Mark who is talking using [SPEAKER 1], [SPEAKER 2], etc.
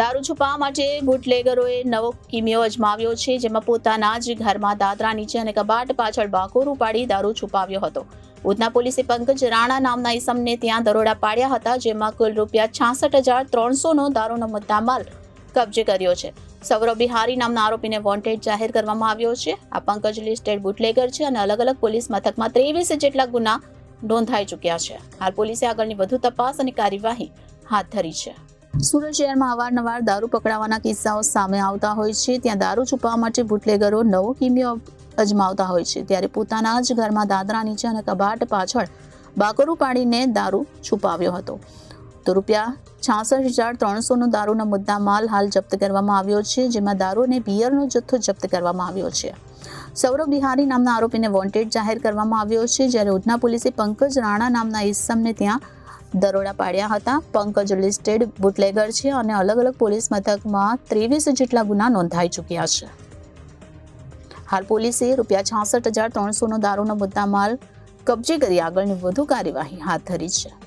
[SPEAKER 1] દારૂ છુપાવવા માટે બુટલેગરોએ નવો કિમિયો અજમાવ્યો છે, જેમાં પોતાના જ ઘરમાં દાદરા નીચે અને કબાટ પાછળ બાકોરું પાડી દારૂ છુપાવ્યો હતો. ઉધના પોલીસે પંકજ રાણા નામના ઈસમને ત્યાં દરોડા પાડ્યા હતા, જેમાં કુલ રૂપિયા છાસઠ હજાર ત્રણસોનો દારૂનો મુદ્દામાલ કબજે કર્યો છે. સૌરવ બિહારી નામના આરોપીને વોન્ટેડ જાહેર કરવામાં આવ્યો છે. આ પંકજ લિસ્ટેડ બુટલેગર છે અને અલગ અલગ પોલીસ મથકમાં ત્રેવીસ જેટલા ગુના નોંધાઈ ચૂક્યા છે. હાલ પોલીસે આગળની વધુ તપાસ અને કાર્યવાહી હાથ ધરી છે. સુરત શહેરમાં અવારનવાર દારૂ પકડાવાના કિસ્સાઓ સામે આવતા હોય છે. ત્યાં દારૂ છુપાવવા માટે બુટલેગરો નવો કિમિયો અજમાવતા હોય છે. ત્યારે પોતાના જ ઘરમાં દાદરા નીચે અને કબાટ પાછળ બાકરું પાડીને દારૂ છુપાવ્યો હતો. તો રૂપિયા છાસઠ હજાર ત્રણસોનો દારૂનો મુદ્દા માલ હાલ જપ્ત કરવામાં આવ્યો છે, જેમાં દારૂ અને બિયરનો જથ્થો જપ્ત કરવામાં આવ્યો છે. સૌરભ બિહારી નામના આરોપીને વોન્ટેડ જાહેર કરવામાં આવ્યો છે. જ્યારે ઉધના પોલીસે પંકજ રાણા નામના ઇસમને ત્યાં દરોડા પાડ્યા હતા. પંકજ લિસ્ટેડ બુટલેગર છે અને અલગ અલગ પોલીસ મથકમાં ત્રેવીસ જેટલા ગુના નોંધાઈ ચૂક્યા છે. હાલ પોલીસે રૂપિયા છાસઠ હજાર ત્રણસોનો દારૂનો મુદ્દામાલ કબજે કરી આગળની વધુ કાર્યવાહી હાથ ધરી છે.